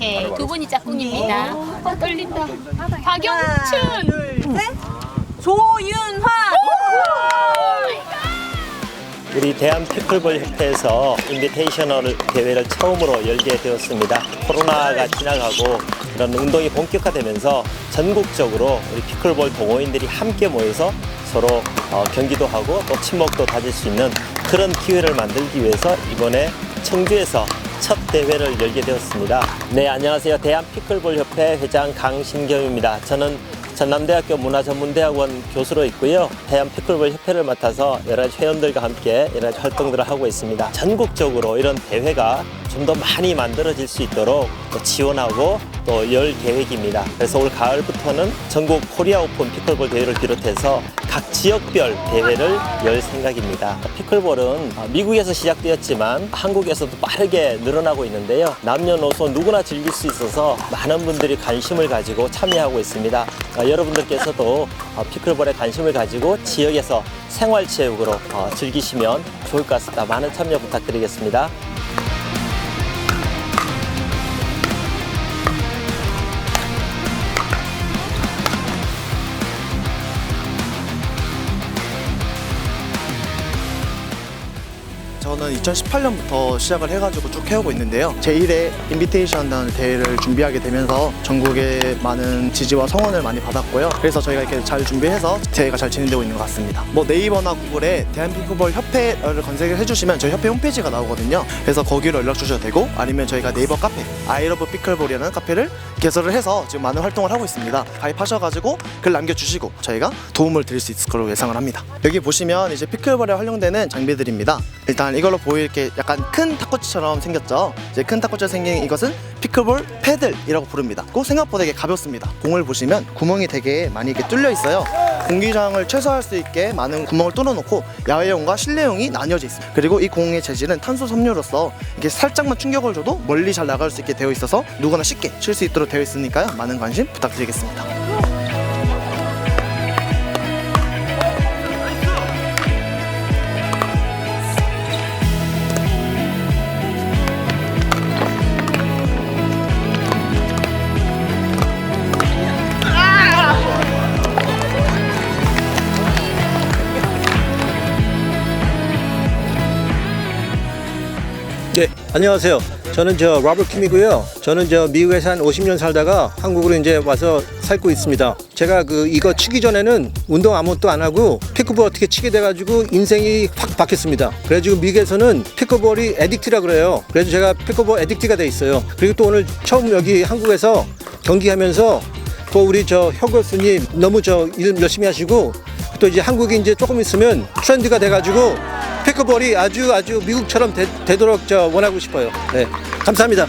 박영춘입니다. 떨린다. 박영춘. 조윤화. 우리 대한 피클볼 협회에서 인비테이셔널 대회를 처음으로 열게 되었습니다. 코로나가 지나가고 이런 운동이 본격화되면서 전국적으로 우리 피클볼 동호인들이 함께 모여서 서로 어, 경기도 하고 또 친목도 다질 수 있는 그런 기회를 만들기 위해서 이번에 청주에서 첫 대회를 열게 되었습니다. 네, 안녕하세요. 대한 피클볼 협회 회장 강신경입니다. 저는 전남대학교 문화전문대학원 교수로 있고요. 대한 피클볼 협회를 맡아서 여러 가지 회원들과 함께 여러 가지 활동들을 하고 있습니다. 전국적으로 이런 대회가 좀 더 많이 만들어질 수 있도록 또 지원하고 또 열 계획입니다. 그래서 올 가을부터는 전국 코리아 오픈 피클볼 대회를 비롯해서 각 지역별 대회를 열 생각입니다. 피클볼은 미국에서 시작되었지만 한국에서도 빠르게 늘어나고 있는데요. 남녀노소 누구나 즐길 수 있어서 많은 분들이 관심을 가지고 참여하고 있습니다. 아, 여러분들께서도 어, 피클볼에 관심을 가지고 지역에서 생활체육으로 어, 즐기시면 좋을 것 같습니다. 많은 참여 부탁드리겠습니다. 저는 2018년부터 시작을 해가지고 쭉 해오고 있는데요. 제1회 인비테이션 대회를 준비하게 되면서 전국의 많은 지지와 성원을 많이 받았고요. 그래서 저희가 이렇게 잘 준비해서 대회가 잘 진행되고 있는 것 같습니다. 뭐 네이버나 구글에 대한피크볼 협회를 검색을 해주시면 저희 협회 홈페이지가 나오거든요. 그래서 거기로 연락 주셔도 되고 아니면 저희가 네이버 카페 아이러브 피클볼이라는 카페를 개설을 해서 지금 많은 활동을 하고 있습니다. 가입하셔가지고 글 남겨주시고 저희가 도움을 드릴 수 있을 거로 예상을 합니다. 여기 보시면 이제 피클볼에 활용되는 장비들입니다. 일단 이걸로 보이게 약간 큰 탁구치처럼 생겼죠. 이제 큰 탁구처럼 생긴 이것은 피클볼 패들이라고 부릅니다. 꼭 생각보다 되게 가볍습니다. 공을 보시면 구멍이 되게 많이 이렇게 뚫려 있어요. 공기장을 최소화할 수 있게 많은 구멍을 뚫어놓고 야외용과 실내용이 나뉘어져 있습니다. 그리고 이 공의 재질은 탄소 섬유로서 이게 살짝만 충격을 줘도 멀리 잘 나갈 수 있게 되어 있어서 누구나 쉽게 칠 수 있도록 되어 있으니까요. 많은 관심 부탁드리겠습니다. 네, 안녕하세요. 저는 저 로버트 킴이고요. 저는 저 미국에서 한 50년 살다가 한국으로 이제 와서 살고 있습니다. 제가 그 이거 치기 전에는 운동 아무것도 안 하고 피크볼 어떻게 치게 돼가지고 인생이 확 바뀌었습니다. 그래가지고 미국에서는 피크볼이 에딕트라 그래요. 그래서 제가 피크볼 에딕트가 돼 있어요. 그리고 또 오늘 처음 여기 한국에서 경기하면서 또 우리 저 혁 교수님 너무 저 일 열심히 하시고 또 이제 한국이 이제 조금 있으면 트렌드가 돼가지고 피크볼이 아주 아주 미국처럼 되, 도록저 원하고 싶어요. 네, 감사합니다.